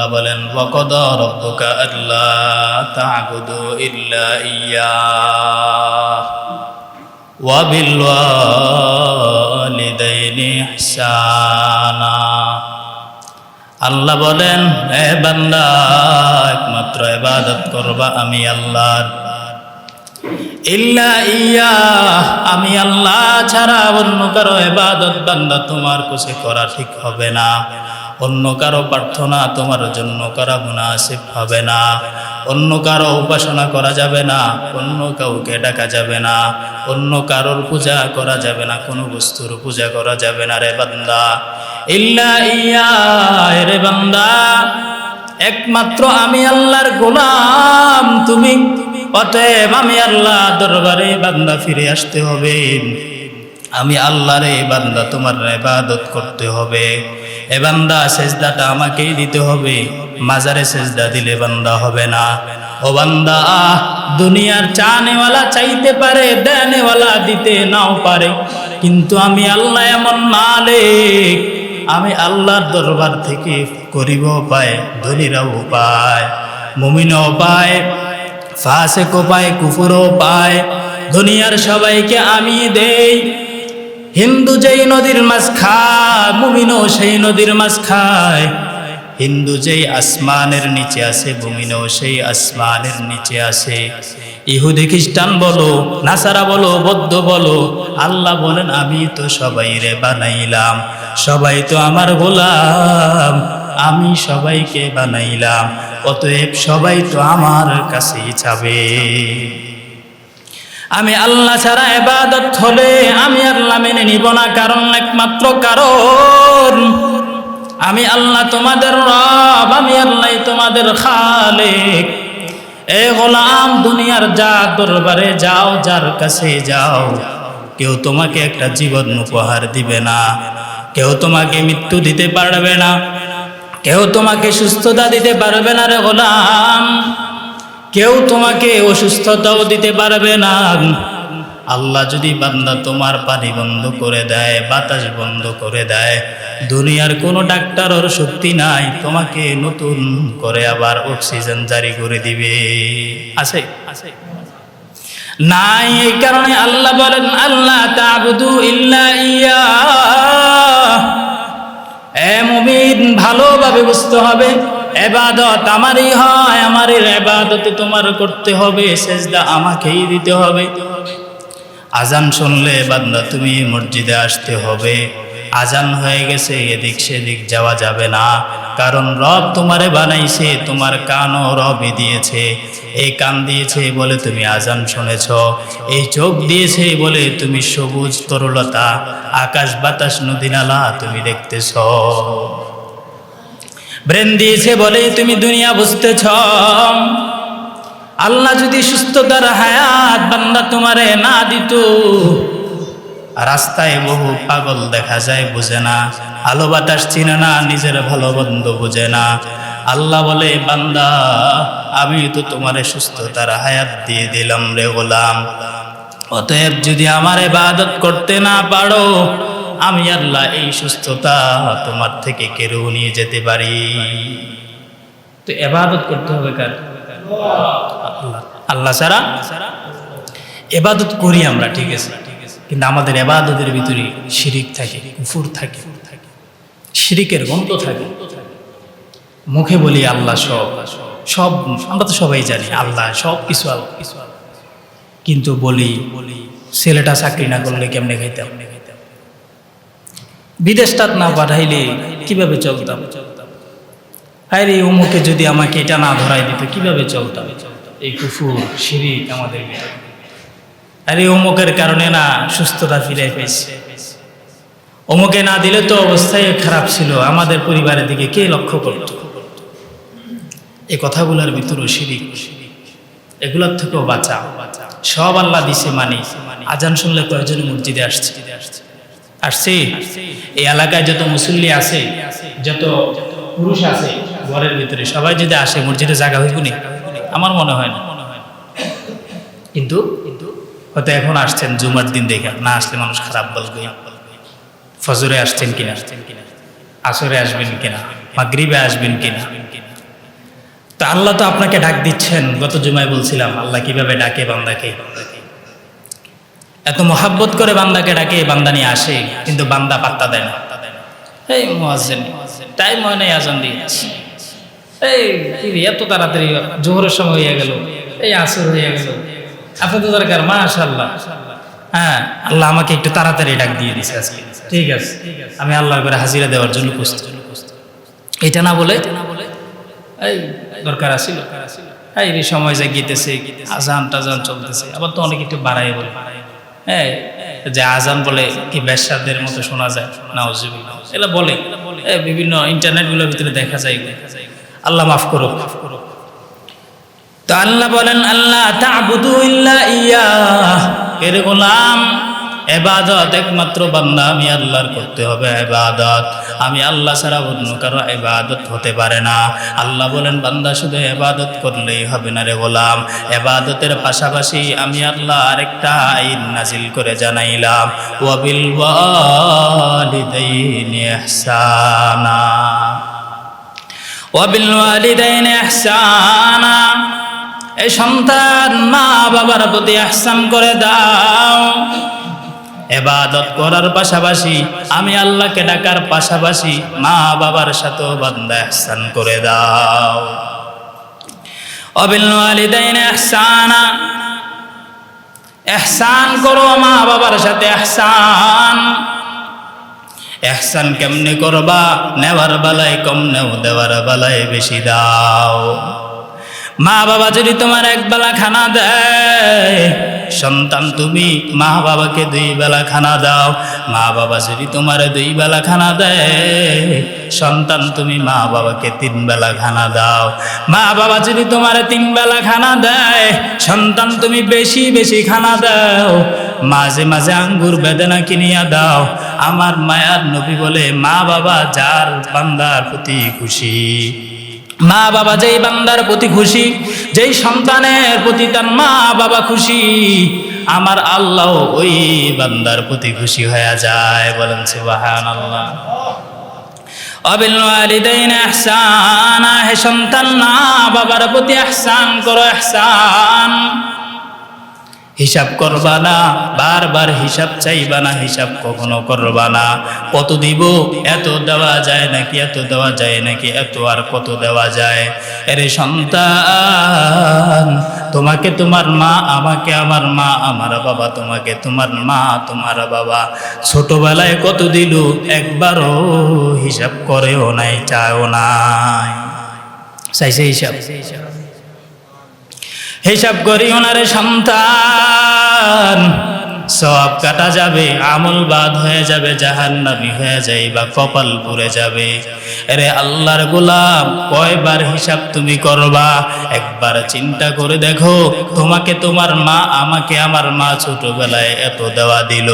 আল্লাহ বলেন, ওয়াকদা রব্বুকা আল্লা তা'বুদু ইল্লা ইয়্যা ওয়া আল্লাহ বলেন, এ বান্দা, একমাত্র ইবাদত করবা আমি আল্লাহর। ইল্লা ইয়া আমি আল্লাহ ছাড়া অন্য কারও এবাদত বান্দা তোমার কাছে করা ঠিক হবে না। অন্য কারও প্রার্থনা তোমার জন্য করা মুনাসিব হবে না। অন্য কারও উপাসনা করা যাবে না, অন্য কাউকে ডাকা যাবে না, অন্য কারোর পূজা করা যাবে না, কোনো বস্তুর পূজা করা যাবে না রে বান্দা। ইল্লা ইয়া রে বান্দা, একমাত্র আমি আল্লাহর গোলাম, তুমি, অতএব আমি আল্লাহ দরবারে বান্দা ফিরে আসতে হবে। আমি আল্লাহর এই বান্দা, তোমার ইবাদত করতে হবে। এ বান্দা, সেজদাটা আমাকেই দিতে হবে। মাজারে সেজদা দিলে বান্দা হবে না। ও বান্দা, দুনিয়ার চানেওয়ালা চাইতে পারে, দেনেওয়ালা দিতে নাও পারে। কিন্তু আমি আল্লাহ এমন মালিক, আমি আল্লাহর দরবার থেকে করিব পায় ধনীরাও পায় মুমিনও পায়, ফাসেকও পায়, কুফুরও পায়। দুনিয়ার সবাইকে আমি দেই হিন্দু যেই নদীর মাছ খায়, মুমিনও সেই নদীর মাছ খায়। হিন্দু যেই আসমানের নিচে আছে মুমিনও সেই আসমানের নিচে আছে ইহুদি খ্রিস্টান বলো, নাসারা বলো, বৌদ্ধ বলো, আল্লাহ বলেন, আমি তো সবাই রে বানাইলাম, সবাই তো আমার গোলাম, আমি সবাইকে বানাইলাম, অতএব সবাই তো আমার কাছেই যাবে। আমি আল্লাহ ছাড়া এবাদত হলে আমি আল্লাহ মেনে নিব না, কারণ একমাত্র কারণ আমি আল্লাহ তোমাদের রব, আমি আল্লাহ তোমাদের খালেক। এ গোলাম দুনিয়ার যা দরবারে যাও, যার কাছে যাও, কেউ তোমাকে একটা জীবন উপহার দিবে না, কেউ তোমাকে মৃত্যু দিতে পারবে না, কেউ তোমাকে সুস্থতা দিতে পারবে না রে গোলাম। কেউ তোমাকে অসুস্থতাও দিতে পারবে না। আল্লাহ যদি বান্দা তোমার পানি বন্ধ করে দেয়, বাতাস বন্ধ করে দেয়, দুনিয়ার কোনো ডাক্তারের শক্তি নাই, তোমাকে নতুন করে আবার অক্সিজেন জারি করে দিবে। আছে? আছে নাই, এই কারণে আল্লাহ বলেন আল্লাহ তাবুদু ইল্লা ইয়া এ মুমিন ভালোভাবে বুঝতে হবে এবাদত আমারই হয়, আমারই এবাদত তোমার করতে হবে, সেজদা আমাকেই দিতে হবে। আজান শুনলে বান্দা তুমি মসজিদে আসতে হবে। আজান হয়ে গেছে, এদিক সেদিক যাওয়া যাবে না। কারণ রব তোমারে বানাইছে, তোমার কানও রবই দিয়েছে। এই কান দিয়েছে বলে তুমি আজান শুনেছ, এই চোখ দিয়েছে বলে তুমি সবুজ তরলতা, আকাশ বাতাস নদী নালা তুমি দেখতেছ। ব্রেন দিয়েছে বলে তুমি দুনিয়া বুঝতেছ। আল্লাহ যদি সুস্থতার হায়াত বান্দা তোমারে না দিত, রাস্তায় বহু পাগল দেখা যায়, বুঝে না। আলো বাতাস চিনে না, নিজের ভালো বন্ধ বুঝে না। আল্লাহ বলে, বান্দা, আমি তো তোমারে সুস্থতার হায়াত দিয়ে দিলাম রে গোলাম। অতএব যদি আমার ইবাদত করতে না পারো আমি আল্লাহ এই সুস্থতা তোমার থেকে কেড়েও নিয়ে যেতে পারি। তো এবাদত করতে হবে কার? আল্লাহ। ছাড়া এবাদত করি আমরা, ঠিক আছে? কিন্তু আমাদের এবাদতের ভিতরে শিরিক থাকে, কুফুর থাকে। শিরিকের গন্ধ থাকে। মুখে বলি আল্লাহ সব। সব, আমরা তো সবাই জানি আল্লাহ সব কিছু কিন্তু বলি বলি, ছেলেটা চাকরি না করলে কেমনে খাইতাম? বিদেশটাত না পাঠাইলে কীভাবে চলতাম? আরে অমুকে যদি আমাকে এটা না ধরাই দিত, কীভাবে চলতাম? এই কুফুর শিরিক আমাদের ভিতরে। আরে অমুকের কারণে না সুস্থতা ফিরে পেয়েছে। অমুকে না দিলে তো অবস্থায় খারাপ ছিল। আমাদের পরিবারের দিকে কে লক্ষ্য করত? এই কথাগুলোর ভিতরে শিরিক। এগুলোর থেকেও বাঁচা। সব আল্লাহ দিছে মানি। আজান শুনলে কয়েকজন মসজিদে আসছে আসছে? এই এলাকায় যত মুসল্লি আছে, যত পুরুষ আছে, ঘরের ভিতরে সবাই যদি আসে, মসজিদে জায়গা হইব আমার মনে হয় না। কিন্তু হয়তো এখন আসছেন, জুমার দিন দেখে। না আসলে মানুষ খারাপ বলবে। ফজরে আসছেন কিনা আসছেন কিনা? আসরে আসবেন কিনা? মাগরিবে আসবেন কিনা? তো আল্লাহ তো আপনাকে ডাক দিচ্ছেন। গত জুমায় বলছিলাম, আল্লাহ কীভাবে ডাকে বান্দাকে? এত মহাব্বত করে বান্দাকে ডাকে বান্দা নিয়ে আসে, কিন্তু বান্দা পাত্তা দেয় না। এই মোয়াজ্জেন টাইম হয় আজান এই কি এত তাড়াতাড়ি জোহরের সময় হয়ে গেল। এই আসর হয়ে গেল। আপনার তো দরকার মাশাল্লাহ হ্যাঁ আল্লাহ আমাকে একটু তাড়াতাড়ি ডাক দিয়ে দিছে আজকে। ঠিক আছে। আমি আল্লাহর করে হাজিরা দেওয়ার জন্য প্রস্তুত। এটা না বলে, এই দরকার আছিল। এই সময় যা গিতেছে আজান টাজান চলতেছে। আবার তো অনেক একটু বাড়াই বলে। হ্যাঁ যে আজান বলে কি ব্যবসাদের মতো শোনা যায়? না এগুলো বলে। বিভিন্ন ইন্টারনেটগুলোর ভিতরে দেখা যায় আল্লাহ মাফ করো মাফ করো তো আল্লাহ বলেন আল্লাহ তা ইয়া। এর গোলাম এবাদত একমাত্র বান্দা আমি আল্লাহর করতে হবে, এবাদত। আমি আল্লাহ ছাড়া অন্য কারও এবাদত হতে পারে না। আল্লাহ বলেন, বান্দা শুধু এবাদত করলেই হবে না রে গোলাম। এবাদতের পাশাপাশি আমি আল্লাহ আরেকটা আইন নাজিল করে জানাইলাম। ওয়াবিল ওয়ালিদাইনি ইহসানা। ওয়াবিল ওয়ালিদাইনি ইহসানা। এই সন্তান মা বাবার প্রতি আহসান করে দাও। এবাদত করার পাশাপাশি আমি আল্লাহকে ডাকার পাশাপাশি মা বাবার সাথেও বান্দা এহসান করে দাও। অবিল করো মা বাবার সাথে এহসান কেমনে করবা? নেওয়ার বেলায় কম নেও, দেওয়ার বেলায় বেশি দাও। মা বাবা যদি তোমার এক বেলা খানা দেয়, সন্তান তুমি মা বাবাকে দুই বেলা খানা দাও। মা বাবা যদি তোমার দুই বেলা খানা দেয়, সন্তান তুমি মা বাবাকে তিন বেলা খানা দাও। মা বাবা যদি তোমার তিন বেলা খানা দেয়, সন্তান তুমি বেশি বেশি খানা দাও। মাঝে মাঝে আঙ্গুর বেদনা কিনিয়া দাও। আমার মায়ার নবী বলে, মা বাবা যার বান্দার প্রতি খুশি। মা বাবা যেই বান্দার প্রতি খুশি, যেই সন্তানের প্রতি তার মা বাবা খুশি, আমার আল্লাহ ওই বান্দার প্রতি খুশি হয়ে যায় বলেন সুবাহান আল্লাহ সন্তান না বাবার প্রতি আহসান করো ইহসান হিসাব করবা না, বারবার হিসাব চাইবা না, হিসাব কখনো করবা না। কত দিব, এত দেওয়া যায় নাকি, এত দেওয়া যায় নাকি, এত আর কত দেওয়া যায়? এরে সন্তান, তোমাকে তোমার মা, আমাকে আমার মা, আমার বাবা তোমাকে তোমার মা, তোমার বাবা। ছোটবেলায় কত দিল, একবারও হিসাব করেও নাই চাও নাই। চাইছে হিসাব। হিসাব করি ওনারে সন্তান। সব কাটা যাবে, আমল বাদ হয়ে যাবে, জাহান্নামি হয়ে যাই বা কপাল পুড়ে যাবে। আরে আল্লাহর গোলাম, কয়বার হিসাব তুমি করবা? একবার চিন্তা করে দেখো, তোমাকে তোমার মা আমাকে আমার মা ছোটবেলায় এত দেওয়া দিল।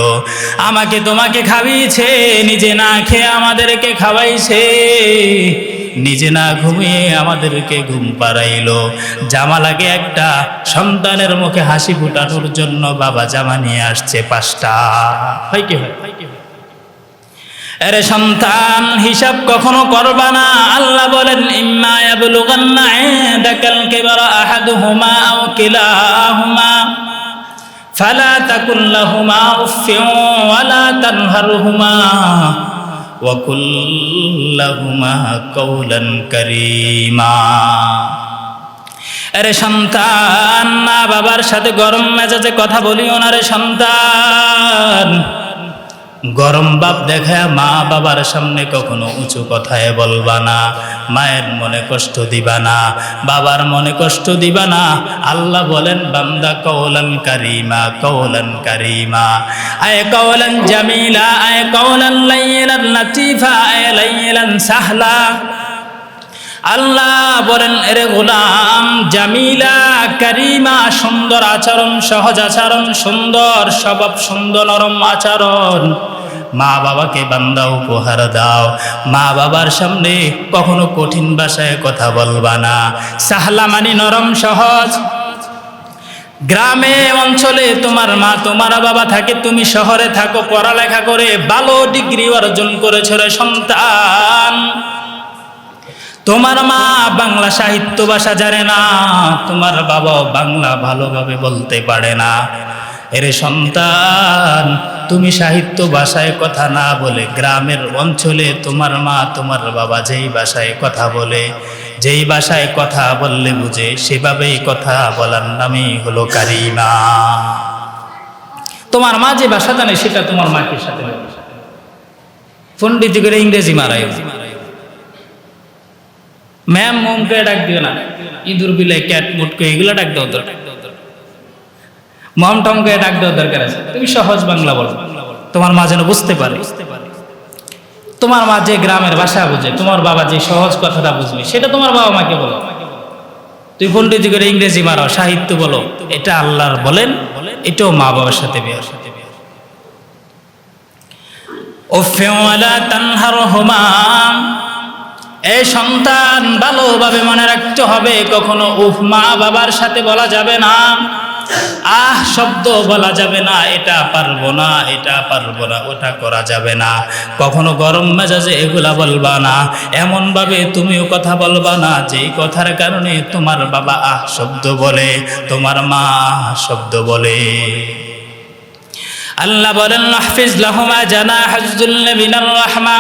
আমাকে তোমাকে খাবিয়েছে নিজে না খেয়ে আমাদেরকে খাওয়াইছে। নিজে না ঘুমিয়ে আমাদেরকে ঘুম পাড়াইলো। জামা লাগে একটা সন্তানের মুখে হাসি ফুটানোর জন্য বাবা জামা নিয়ে আসছে পাঁচটা। হয় কি হয়? আরে সন্তান, হিসাব কখনো করবা না। আল্লাহ বলেন, ইম্মা ইয়াবলুগান্না ইনদাকাল কিবারা আহাদুহুমা আও কিলাহুমা। ফালা তাকুল লাহুমা তানহারহুমা। ওয়া কুল লাহুমা কারীমা। আরে সন্তান, মা বাবার সাথে গরম মেজাজে কথা বলিও না রে সন্তান। গরম বাপ দেখা মা বাবার সামনে কখনো উঁচু কথায় বলবা না, মায়ের মনে কষ্ট দিবা না, বাবার মনে কষ্ট দিবা না। আল্লাহ বলেন, বান্দা কৌলান কারিমা কৌলান কারিমা। আয় কৌলান জামিলা, আয় কৌলান লাইলান লাতিফা, আয় লাইলান সাহলা। আল্লাহ বলেন, এরে গোলাম, জামিলা, কারিমা, সুন্দর আচরণ, সহজ আচরণ, সুন্দর স্বভাব, সুন্দর নরম আচরণ। মা বাবাকে বান্দা উপহার দাও। মা বাবার সামনে কখনো কঠিন ভাষায় কথা বলবা না। সাহলা মানি নরম, সহজ। গ্রামে, অঞ্চলে তোমার মা, তোমার বাবা থাকে, তুমি শহরে থাকো, পড়ালেখা করে ভালো ডিগ্রি অর্জন করেছ রে সন্তান। তোমার মা বাংলা সাহিত্য ভাষা জানে না, তোমার বাবা বাংলা ভালোভাবে বলতে পারে না। এরে সন্তান, তুমি সাহিত্য ভাষায় কথা না বলে গ্রামের অঞ্চলে তোমার মা, তোমার বাবা যেই ভাষায় কথা বলে, যেই ভাষায় কথা বললে বুঝে, সেভাবেই কথা বলার নামই হলো কারিমা। তোমার মা যে ভাষা জানে, সেটা তোমার মাকে সাথে। পণ্ডিত করে ইংরেজি মারাই ম্যাম মোমকে ডাক দিও না। ইঁদুর বিলে ক্যাট, মুটকে, এগুলো ডাক দেওয়া দরকার। মম টমকে ডাক দেওয়ার দরকার আছে। তুমি সহজ বাংলা বলো। তোমার মা যেন বুঝতে পারে। তোমার মা যে গ্রামের ভাষা বুঝে, তোমার বাবা যে সহজ কথাটা বুঝবে, সেটা তোমার বাবা মাকে বলো। তুই পণ্ডিত করে ইংরেজি মারো, সাহিত্য বলো। এটা আল্লাহর বলেন, এটাও মা বাবার সাথে বিয়ার সাথে বিয়ার এই সন্তান ভালোভাবে মনে রাখতে হবে, কখনো উফ, মা বাবার সাথে বলা যাবে না। আহ, শব্দ বলা যাবে না, এটা পারব না, এটা পারব না, ওটা করা যাবে না। কখনো গরম মেজাজে এগুলা বলবা না। এমন ভাবে তুমিও কথা বলবা না যে কথার কারণে তোমার বাবা আহ, শব্দ বলে, তোমার মা শব্দ বলে। আল্লাহ বলেন হাফিজ লাহুমা জানা হাজুল্লে বিনাল রহমা।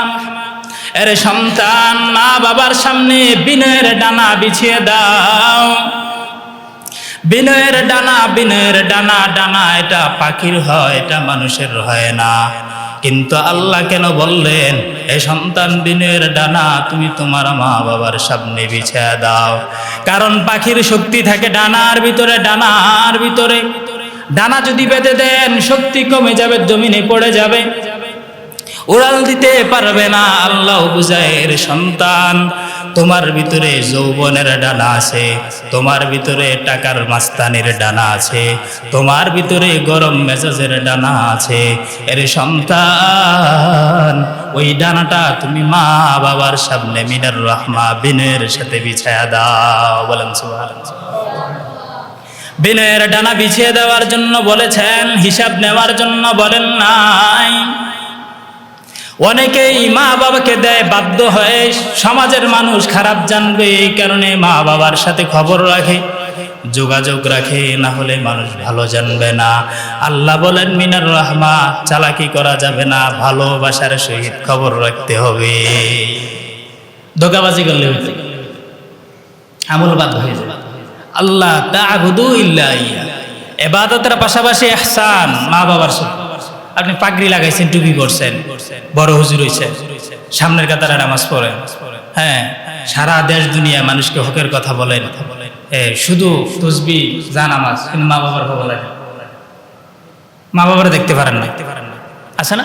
এর সন্তান, মা বাবার সামনে বিনয়ের ডানা বিছিয়ে দাও। বিনয়ের ডানা বিনয়ের ডানা ডানা, এটা পাখির হয়, এটা মানুষের হয় না। কিন্তু আল্লাহ কেন বললেন, এ সন্তান, বিনয়ের ডানা তুমি তোমার মা বাবার সামনে বিছিয়ে দাও। কারণ পাখির শক্তি থাকে ডানার ভিতরে ডানার ভিতরে। ডানা যদি বেঁধে দেন, শক্তি কমে যাবে, জমিনে পড়ে যাবে। উড়াল দিতে পারবে না আল্লাহ বুঝায়ের সন্তান। তোমার ভিতরে যৌবনের ডানা আছে, তোমার ভিতরে টাকার মাস্তানের ডানা আছে, তোমার ভিতরে গরম মেজাজের ডানা আছে। এর সন্তান, ওই ডানাটা তুমি মা বাবার সামনে মিনার রহমা বিনের সাথে বিছায়া দাও, বলেন বিনয়ের ডানা বিছিয়ে দেওয়ার জন্য বলেছেন, হিসাব নেওয়ার জন্য বলেন নাই। অনেকেই মা বাবাকে দেয় বাধ্য হয়ে। সমাজের মানুষ খারাপ জানবে, এই কারণে মা বাবার সাথে খবর রাখে, যোগাযোগ রাখে, না হলে মানুষ ভালো জানবে না। আল্লাহ বলেন, মিনার রহমা, চালাকি করা যাবে না, ভালোবাসার সহিত খবর রাখতে হবে। ধোকাবাজি করলে আমল বাদ হয়ে যাবে আল্লাহ তাগুদু ইল্লা ইয়া এবাদতের পাশাপাশি এহসান মা বাবার সাথে আপনি পাগড়ি লাগাইছেন, টুপি করছেন বড় হুজুর হইছেন সামনের কাতারে নামাজ পড়েন হ্যাঁ সারা দেশ, দুনিয়া মানুষকে হকের কথা বলেন। শুধু তসবি, যা নামাজ, কিন্তু মা বাবার খবর লাগে। মা বাবার দেখতে পারেন না। আছে না?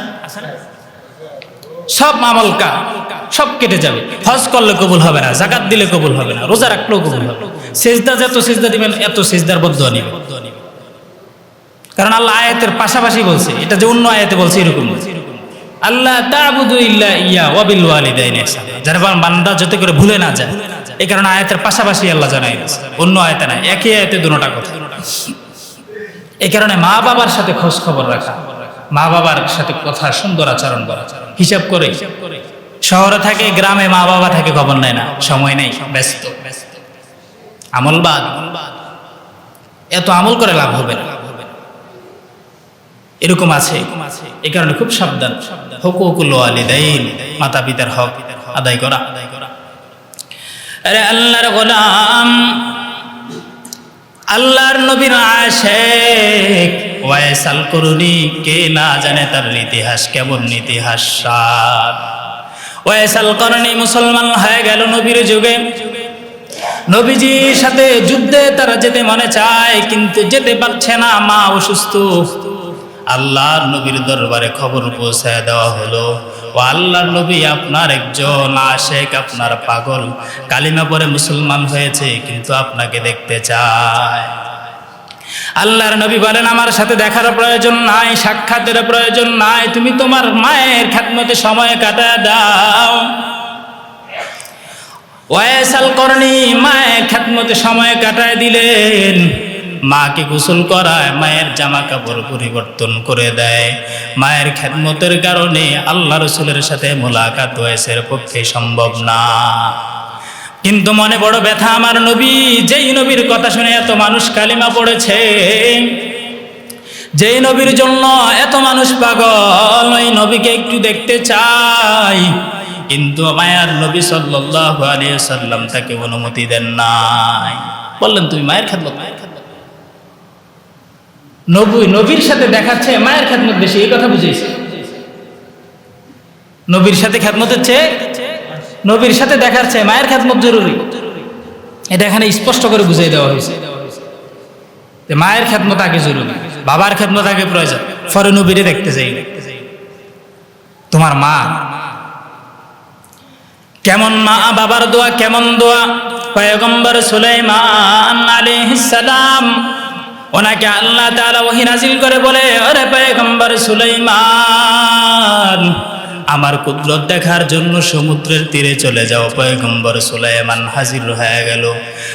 সব আমলকা সব কেটে যাবে। হজ করলে কবুল হবে না, জাকাত দিলে কবুল হবে না, রোজা রাখলেও কবুল হবে সেজদা যত সেজদা দিবেন, এত সেজদার বদ্ধ নিবে কারণ আল্লাহ আয়াতের পাশাপাশি বলছে, এটা যে অন্য আয়াতে বলছে এরকম। আল্লাহ তাবুদু ইল্লা ইয়া ওয়াবিল ওয়ালিদাইনি ইহসানা যারা বান্দা যাতে করে ভুলে না যায়, এই কারণে আয়াতের পাশাপাশি আল্লাহ জানাই অন্য আয়াতে নাই, একই আয়াতে দুটোটা কথা। এই কারণে মা বাবার সাথে খোঁজ খবর রাখা, মা বাবার সাথে কথা সুন্দর আচরণ করা, হিসাব করে। শহরে থাকে, গ্রামে মা বাবা থাকে, খবর নেয় না, সময় নেই, ব্যস্ত। আমল বাদ। এত আমল করে লাভ হবে না। এরকম আছে। এই কারণে খুব সাবধান। হকুকুল ওয়ালিদাইন মাতা পিতার হক আদায় করা। আরে আল্লাহর গোলাম, আল্লাহর নবীর আশেক ওয়াইসাল করুনি, কে না জানে তার ইতিহাস, কেমন ইতিহাস সাদ ওয়াইসাল করণী মুসলমান হয়ে গেল নবীর যুগে। নবীজির সাথে যুদ্ধে তারা যেতে মনে চায়, কিন্তু যেতে পারছে না, মা অসুস্থ। আল্লাহর নবীর দরবারে খবর পৌঁছায় দেওয়া হলো। ও আল্লাহর নবী আপনার একজন আশেক, আপনার পাগল কালিমা পরে মুসলমান হয়েছে, কিন্তু আপনাকে দেখতে চায়। আল্লাহর নবী বলেন, আমার সাথে দেখার প্রয়োজন নাই, সাক্ষাতের প্রয়োজন নাই, তুমি তোমার মায়ের খাতমতে সময় কাটায় দাও। ওয়াইসাল করনি, মায়ের খ্যাতমতে সময় কাটায় দিলেন। মাকে গোসল করায় মায়ের জামা কাপড় পরিবর্তন করে দেয়। মায়ের খ্যাতমতের কারণে আল্লাহ রসুলের সাথে মোলাকাত হয়েছে পক্ষে সম্ভব না। কিন্তু মনে বড় ব্যথা আমার নবী, যেই নবীর কথা শুনে এত মানুষ কালিমা পড়েছে। যেই নবীর জন্য এত মানুষ পাগল, ওই নবীকে একটু দেখতে চাই। কিন্তু মায়ার নবী সাল্লাল্লাহু আলাইহি সাল্লাম তাকে অনুমতি দেন নাই। বললেন, তুমি মায়ের খেদমত মায়ের নবী, নবীর সাথে দেখাচ্ছে মায়ের খেদমত বেশি, এই কথা বুঝেছি। নবীর সাথে খেদমতের চেয়ে নবীর সাথে দেখার চেয়ে মায়ের খেদমত জরুরি। এটা এখানে স্পষ্ট করে বুঝিয়ে দেওয়া হয়েছে। মায়ের খেদমত আগে জরুরি, বাবার খেদমত আগে প্রয়োজন ফরে নবীরে দেখতে চাই তোমার মা, কেমন মা, বাবার দোয়া, কেমন দোয়া? পয়গম্বর সুলাইমান আলাইহিস সালাম ওনাকে আল্লাহ তাআলা ওহী নাজিল করে বলে আরে পয়গম্বর সুলাইমান, আমার কুদরত দেখার জন্য সমুদ্রের তীরে চলে যাও পয়গম্বর সুলাইমান। হাজির হয়ে গেল।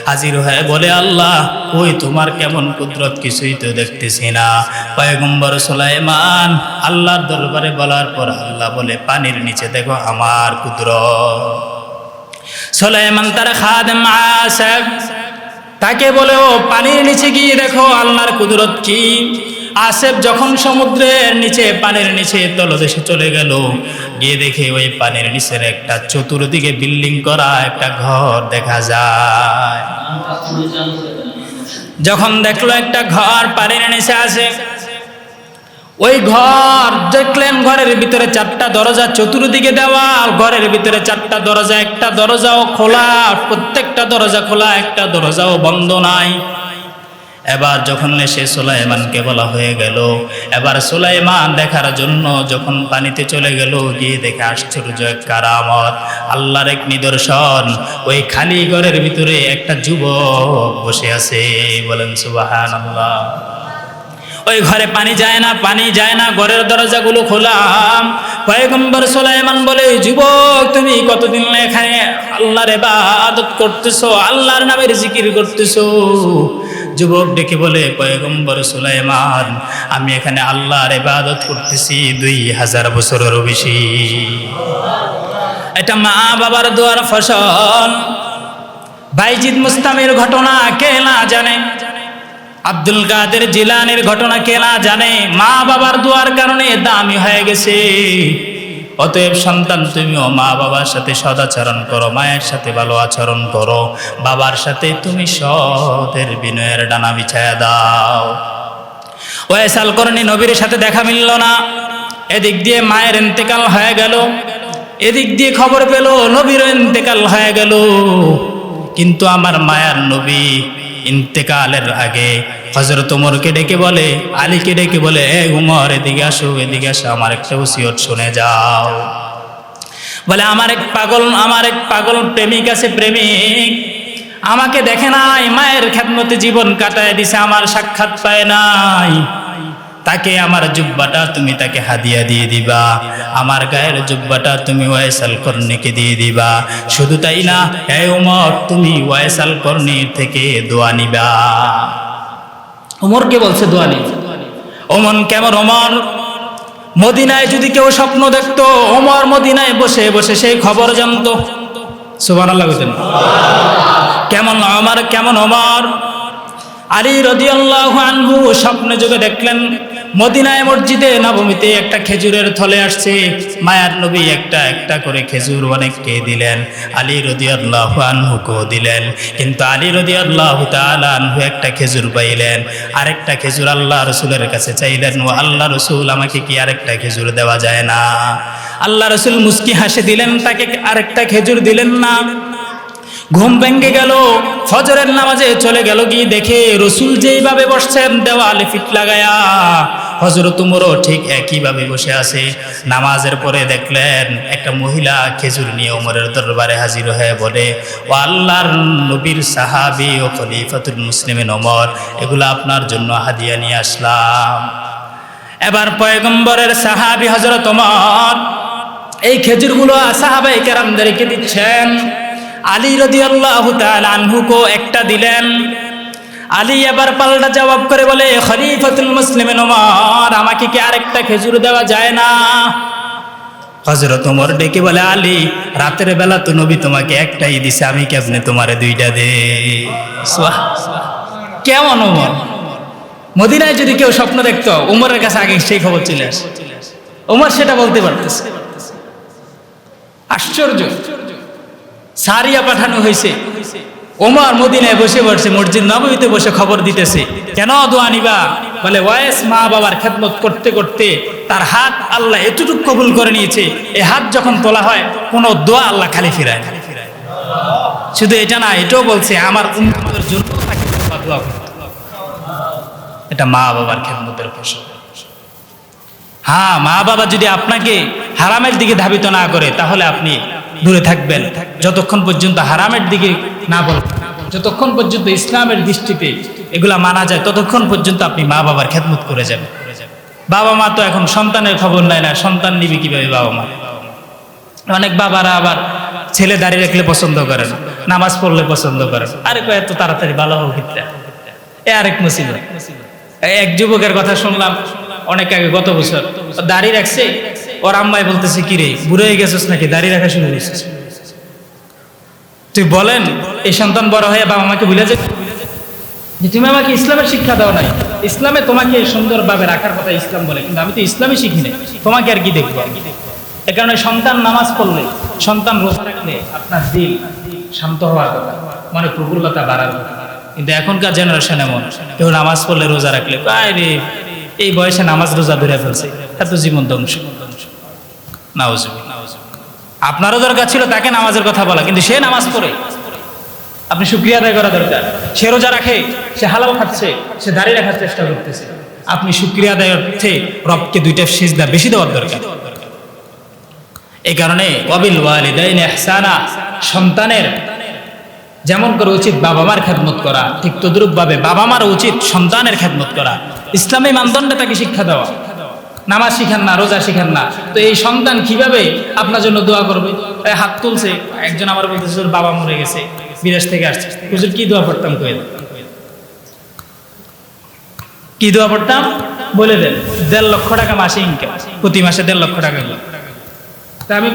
হাজির হয়ে বলে, আল্লাহ, ওই তোমার কেমন কুদরত কিছুই তো দেখতেছি না। পয়গম্বর সুলাইমান আল্লাহর দরবারে বলার পর আল্লাহ বলে, পানির নিচে দেখো আমার কুদরত। সুলাইমান তার খাদেম আসেব তাকে বলে, ও, পানির নিচে গিয়ে দেখো, আল্লাহর কুদরত কি? আসেফ যখন সমুদ্রের নিচে, পানির নিচে তলদেশে চলে গেল, গিয়ে দেখে ওই পানির নিচের একটা চতুর্দিকে বিল্ডিং করা একটা ঘর দেখা যায়। যখন দেখল একটা ঘর পানির নিচে আছে ওই ঘর দেখলেন ঘরের ভিতরে চারটা দরজা, চতুর্দিকে দেওয়া ঘরের ভিতরে চারটা দরজা, একটা দরজাও খোলা, প্রত্যেকটা দরজা খোলা, একটা দরজাও বন্ধ নাই। এবার যখন সে সুলাইমানকে বলা হয়ে গেল, এবার সুলাইমান দেখার জন্য যখন পানিতে চলে গেল, গিয়ে দেখে আশ্চর্য কারামত। আল্লাহর এক নিদর্শন, ওই খালি ঘরের ভিতরে একটা যুবক বসে আছে। বলেন সুবাহান আল্লাহ ওই ঘরে পানি যায় না, পানি যায় না, ঘরের দরজাগুলো খোলা পয়গম্বর সুলাইমান বলে, যুবক, তুমি কতদিন এখানে আল্লাহর ইবাদত করতেছো, আল্লাহর নামের জিকির করতেছো? যুবক ডেকে বলে, পয়গম্বর সুলাইমান, আমি এখানে আল্লাহর ইবাদত করতেছি দুই হাজার বছরেরও বেশি। এটা মা বাবার দোয়ার ফসল। বাইজিদ মুস্তামের ঘটনা কে না জানে? আব্দুল কাদের জিলানের ঘটনা কে না জানে? মা বাবার দোয়ার কারণে দামি হয়ে গেছে। অতএব সন্তান, তুমিও মা বাবার সাথে সদাচরণ করো, মায়ের সাথে ভালো আচরণ করো। বাবার সাথে তুমি সতের বিনয়ের ডানা বিছায়া দাও। ওয়েসাল করণী নবীর সাথে দেখা মিলল না। এদিক দিয়ে মায়ের ইন্তেকাল হয়ে গেল। এদিক দিয়ে খবর পেল নবীর ইন্তেকাল হয়ে গেল। কিন্তু আমার মায়ার নবী ইন্তেকালের আগে হজরত উমরকে ডেকে বলে, আলীকে ডেকে বলে, এ উমর, এদিকে আসো এদিকে আসো, আমার একটা ওসিয়ত শুনে যাও। বলে, আমার এক পাগল, আমার এক পাগল প্রেমিক আছে, প্রেমিক। আমাকে দেখে নাই, মায়ের খ্যাতমতে জীবন কাটায় দিছে, আমার সাক্ষাৎ পায় নাই। তাকে আমার জুব্বাটা তুমি তাকে হাদিয়া দিয়ে দিবা। আমার গায়ের জুব্বাটা তুমি ওয়াইসাল কর্ণীকে দিয়ে দিবা। শুধু তাই না, হে উমর, তুমি ওয়াইসাল কর্ণীর থেকে দোয়া নিবা। উমরকে বলছে দোয়া নিবা ওমন কেমন ওমর মদিনায় যদি কেউ স্বপ্ন দেখতো ওমর মদিনায় বসে বসে সেই খবর জানতো। সুবান আল্লাহ কেমন অমর কেমন অমর আলী রদিয়াল্লাহু আনহু স্বপ্নে যুগে দেখলেন মদিনায় মসজিদে নবমীতে একটা খেজুরের থলে আসছে। মায়ার নবী একটা একটা করে খেজুর অনেককে দিলেন। আলী রদিয়াল্লাহু আনহুকেও দিলেন। কিন্তু আলী রদিয়াল্লাহু তাআলা আনহু একটা খেজুর পাইলেন। আরেকটা খেজুর আল্লাহ রসুলের কাছে চাইলেন, ও আল্লাহ রসুল, আমাকে কি আরেকটা খেজুর দেওয়া যায় না? আল্লাহ রসুল মুস্কি হাসি দিলেন, তাকে আরেকটা খেজুর দিলেন না? ঘুম ভেঙে গেল, ফজরের নামাজে চলে গেল কি দেখে? রসুল যেইভাবে বসছেন, দেওয়ালে ফিট লাগায়া হজরত উমরও ঠিক একইভাবে বসে আছে। নামাজের পরে দেখলেন একটা মহিলা খেজুর নিয়ে উমরের দরবারে হাজির হয়ে বলে, ও আল্লাহর নবীর সাহাবি ও খলিফাতুল মুসলিমিন ওমর, এগুলো আপনার জন্য হাদিয়া নিয়ে আসলাম। এবার পয়গম্বরের সাহাবি হজরত ওমর এই খেজুরগুলো সাহাবাই কেরামদেরকে দিচ্ছেন। আলী রদি আল্লাহ আনহুকো একটা দিলেন। আলী এবার পাল্টা জবাব করে বলে, খলিফাতুল মুসলিম ওমর, আমাকে কি আরেকটা খেজুর দেওয়া যায় না? হজরত ওমর ডেকে বলে, আলী, রাতের বেলা তো নবী তোমাকে একটাই দিছে, আমি কেমনে তোমারে দুইটা দে। কেমন ওমর? মদিনায় যদি কেউ স্বপ্ন দেখতো, ওমরের কাছে আগে সেই খবর চলে আসে। ওমর সেটা বলতে পারতেছে। আশ্চর্য। সারিয়া পাঠানো হয়েছে। ওমর মদিনায় বসে পড়ছে, মসজিদ নবমীতে বসে খবর দিতেছে কেন দোয়া নিবা বলে ওয়েস মা বাবার খেদমত করতে করতে তার হাত আল্লাহ এতটুকু কবুল করে নিয়েছে, এ হাত যখন তোলা হয়, কোনো দোয়া আল্লাহ খালি ফিরায় না। শুধু এটা না, এটাও বলছে, আমার উন্নতের জন্য। এটা মা বাবার খেদমতের ফসল হ্যাঁ মা বাবা যদি আপনাকে হারামের দিকে ধাবিত না করে, তাহলে আপনি দূরে থাকবেন। যতক্ষণ পর্যন্ত হারামের দিকে না বলবেন যতক্ষণ পর্যন্ত ইসলামের দৃষ্টিতে এগুলা মানা যায়, ততক্ষণ পর্যন্ত আপনি মা বাবার খেদমত করে যাবেন। বাবা মা তো এখন সন্তানের খবর নেয় না, সন্তান নিবে কীভাবে বাবা মা? অনেক বাবারা আবার ছেলে দাঁড়িয়ে রাখলে পছন্দ করেন, নামাজ পড়লে পছন্দ করেন। আরে কয়, এত তাড়াতাড়ি ভালো হোক এ আরেক মুসিবত। এক যুবকের কথা শুনলাম, অনেক আগে গত বছর দাঁড়িয়ে রাখছে ওর আম্মাই বলতেছে কি রে বুড়ো গেছিস নাকি? দাড়ি রাখা শুরু করেছিস? তুই বলেন, এই সন্তান বড় হয়ে বাবা মাকে ভুলে যাবে? যে তুমি আমাকে ইসলামের শিক্ষা দাও নাই, ইসলামে তোমাকে সুন্দরভাবে রাখার কথা ইসলাম বলে, কিন্তু আমি তো ইসলামই শিখি নাই। তোমাকে আর কি দেখব? এ কারণে সন্তান নামাজ পড়লে, সন্তান রোজা রাখলে আপনার দিল শান্ত হওয়ার কথা মানে প্রফুল্লতা বাড়ার কথা। কিন্তু এখনকার জেনারেশন এমন, কেউ নামাজ পড়লে রোজা রাখলে কয় রে, এই বয়সে নামাজ রোজা ধরে ফেলছে, এত জীবন ধ্বংস। আপনারও দরকার ছিল তাকে নামাজের কথা বলা, কিন্তু সে নামাজ পড়ে। আপনি শুক্রিয়া আদায় করা দরকার। সে রোজা রাখে, সে হালাও খাচ্ছে, সে দাঁড়িয়ে রাখার চেষ্টা করতেছে। আপনি শুক্রিয়া আদায় অর্থে রবকে দুইটা সিজদা বেশি দেওয়ার দরকার। এই কারণে কবিল ওয়ালিদাইন ইহসানা, সন্তানের যেমন করে উচিত বাবা মার খেদমত করা, ঠিক তদ্রুপ ভাবে বাবা মার উচিত সন্তানের খেদমত করা। ইসলামী মানদণ্ডে তাকে শিক্ষা দেওয়া। নামাজ শিখান না, রোজা শিখান না। তো এই সন্তান কীভাবে আপনার জন্য দোয়া করবে? হাত তুলছে, একজন আমার বলতেছে বাবা মরে গেছে, বিদেশ থেকে আসছে। হুজুর, কি দোয়া পড়তাম কয়ে কি দোয়া পড়তাম? বলে দেন, দেড় লক্ষ টাকা মাসে ইনকাম প্রতি মাসে দেড় লক্ষ টাকা করে। তা আমি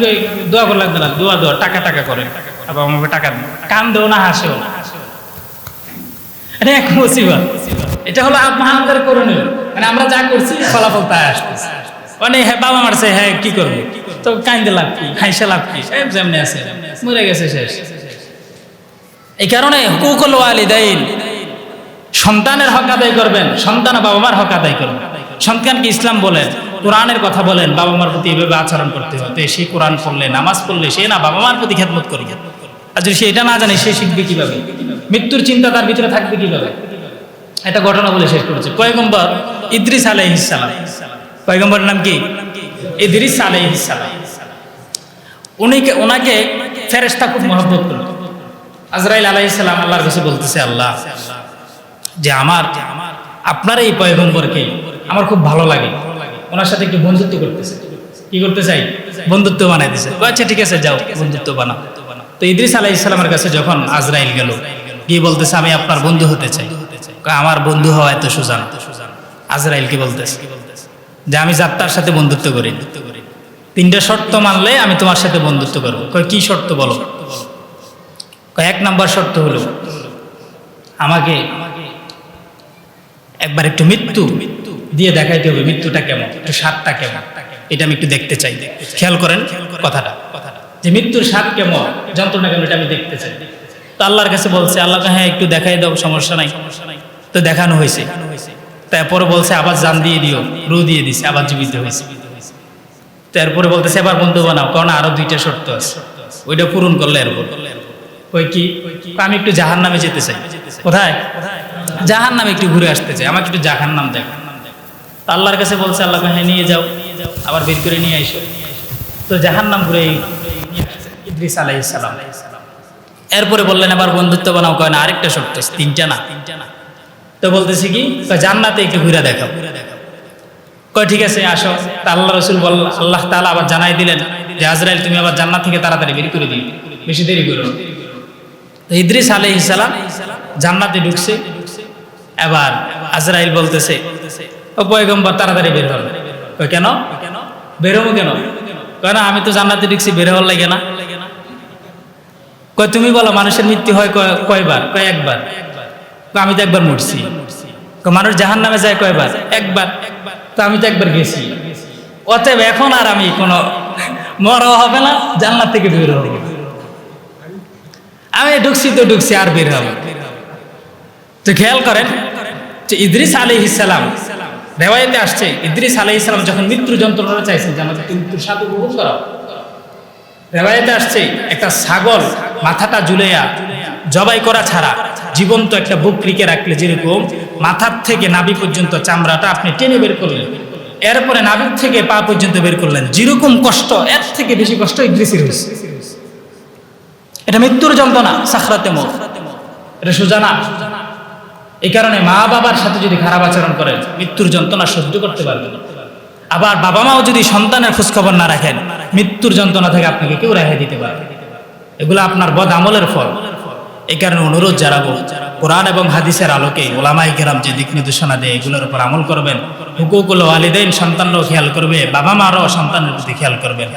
দোয়া করলাম দোয়া দোয়া, টাকা টাকা করেন। আবার আমাকে টাকা কান দেও না, হাসেও না। এটা এক মুসিবত। এটা হলো আপনাদের করণীয়। মানে আমরা যা করছি, ফলাফল তাই আসতেছে। মানে হ্যাঁ বাবা মারছে হ্যাঁ কি করব? তো কান্দে লাভ কি, হাইসা লাভ কি? যেমনি আছে, মরে গেছে শেষ। এই কারণে হুকুকুল ওয়ালিদাইন, সন্তানের হক আদায় করবেন, সন্তান বাবা মার হক আদায় করবেন। সন্তানকে ইসলাম বলেন, কোরআনের কথা বলেন, বাবা মার প্রতি এভাবে আচরণ করতে তো সে কোরআন পড়লে, নামাজ পড়লে সে না বাবা মার প্রতি খেদমত করবে আর যদি সে এটা না জানে, সে শিখবে কীভাবে? মৃত্যুর চিন্তা তার ভিতরে থাকবে কীভাবে? একটা ঘটনা বলে শেষ করেছে। পয়গম্বর ইদ্রিস আলাইহিসালাম পয়গম্বরের নাম কি? ইদ্রিস আলাইহিসালাম উনিকে ওনাকে ফেরেশতা খুব মহব্বত করত আজরাইল আলাইহিসালাম আল্লাহর কাছে বলতেছে, আল্লাহ, যে আমার আপনার এই পয়গম্বরকে আমার খুব ভালো লাগে। ওনার সাথে একটু বন্ধুত্ব করতেছে। কি করতে চাই? বন্ধুত্ব বানাই দিছে আচ্ছা ঠিক আছে, যাও, বন্ধুত্ব বানাও। তো ইদ্রিস আলাহ ইসলামের কাছে যখন আজরাইল গেল গিয়ে বলতেছে, আমি আপনার বন্ধু হতে চাই। আমার বন্ধু হওয়া এত সোজা না। আজরাইল কি বলতেছে যে, আমি যাত্রার সাথে বন্ধুত্ব করি তিনটা শর্ত মানলে আমি তোমার সাথে বন্ধুত্ব করব। কি শর্ত বলো? এক নাম্বার শর্ত হলো, আমাকে একবার একটু মৃত্যু মৃত্যু দিয়ে দেখাইতে হবে মৃত্যুটা কেমন, একটু স্বাদটা কেমন। এটা আমি একটু দেখতে চাই। খেয়াল করেন কথাটা কথাটা। যে মৃত্যুর স্বাদ কেমন, যন্ত্রণা কেমন, এটা আমি দেখতে চাই। তো আল্লাহর কাছে বলছে আল্লাহকে হ্যাঁ একটু দেখাই দাও, সমস্যা নাই। তো দেখানো হয়েছে। তারপরে বলছে, আবার জান দিয়ে দিও, রু দিয়ে দিছে, আবার জীবিত হয়েছে। তারপরে বলতেছে, এবার বন্ধু বানাও, কারণ আরও দুইটা শর্ত আছে। ওইটা পূরণ করলে এরপর ওই কি? আমি একটু জাহান নামে যেতে চাই। কোথায়? জাহান নামে একটু ঘুরে আসতে চাই। আমাকে একটু জাহান নাম দেখ আল্লাহর কাছে বলছে, আল্লাহ হ্যাঁ নিয়ে যাও, আবার বের করে নিয়ে আইসো। তো জাহান নাম ঘুরে ইদ্রিস আলাইহিস সালাম। এরপরে বললেন আবার বন্ধুত্ব বানাও। কয়, না, আরেকটা শর্ত তিনটা না। তো বলতেছি কি জান্নাতে একটু ঘুরে দেখাও। কয়, ঠিক আছে, আসো। তা আল্লাহ রসুল বল, আল্লাহ তাআলা আবার জানাই দিলেন যে, আজরাইল, তুমি আবার জান্নাত থেকে তাড়াতাড়ি বের করে দিও, বেশি দেরি করো তো ইদ্রিস আলাইহিস সালাম জান্নাতে ঢুকছে। এবার আজরাইল বলতেছে, ও পয়গম্বর, তাড়াতাড়ি বের কয়, কেন? বেরোবো কেন? কয়, না, আমি তো জান্নাতে ঢুকছি, বের হওয়ার লাগে না। কয়, তুমি বলো, মানুষের মৃত্যু হয় কয়- কয়বার? কয়, একবার। আমি তো একবার মরছি। মানুষ জাহান নামে যায় কয়বার? একবার। তো আমি তো একবার গেছি। অতএব এখন আর আমি কোনো মরাও হবে না, জান্নাত থেকে বের হব। আমি ঢুকছি তো ঢুকছি, আর বের হব। তো খেয়াল করেন, যে ইদ্রিস আলী ইসালাম রেওয়ায়তে আসছে, ইদ্রিস আলী ইসলাম যখন মৃত্যু যন্ত্রণা চাইছেন যে আমাকে মৃত্যুর সাথে উপভোগ করা। রেওয়ায়তে আসছে, একটা ছাগল মাথাটা জুলেয়া জবাই করা ছাড়া জীবন্ত একটা বকরিকে রাখলে যেরকম মাথার থেকে নাভি পর্যন্ত চামড়াটা আপনি টেনে বের করলেন। এরপরে নাভির থেকে পা পর্যন্ত বের করলেন। যেরকম কষ্ট, এর থেকে বেশি কষ্ট ইদ্রিসের হয়েছে এটা মৃত্যুর যন্ত্রণা, সাখরাতে মুখ এটা সুজানা এই কারণে মা বাবার সাথে যদি খারাপ আচরণ করেন, মৃত্যুর যন্ত্রণা সহ্য করতে পারবেন আবার বাবা মাও যদি সন্তানের খোঁজখবর না রাখেন, মৃত্যুর যন্ত্রণা থেকে আপনাকে কেউ রেহাই দিতে পারবে এগুলো আপনার বদ আমলের ফল। এই কারণে অনুরোধ জানাব, কোরআন এবং হাদিসের আলোকে ওলামাই কেরাম যে দিক নির্দেশনা দেয়, এগুলোর উপর আমল করবেন। হুকুকুল ওয়ালিদাইন সন্তানরাও খেয়াল করবে বাবা মারাও সন্তানের প্রতি খেয়াল করবেন।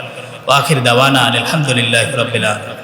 ওয়াখির দাওয়ানা আলহামদুলিল্লাহ রবিল্লা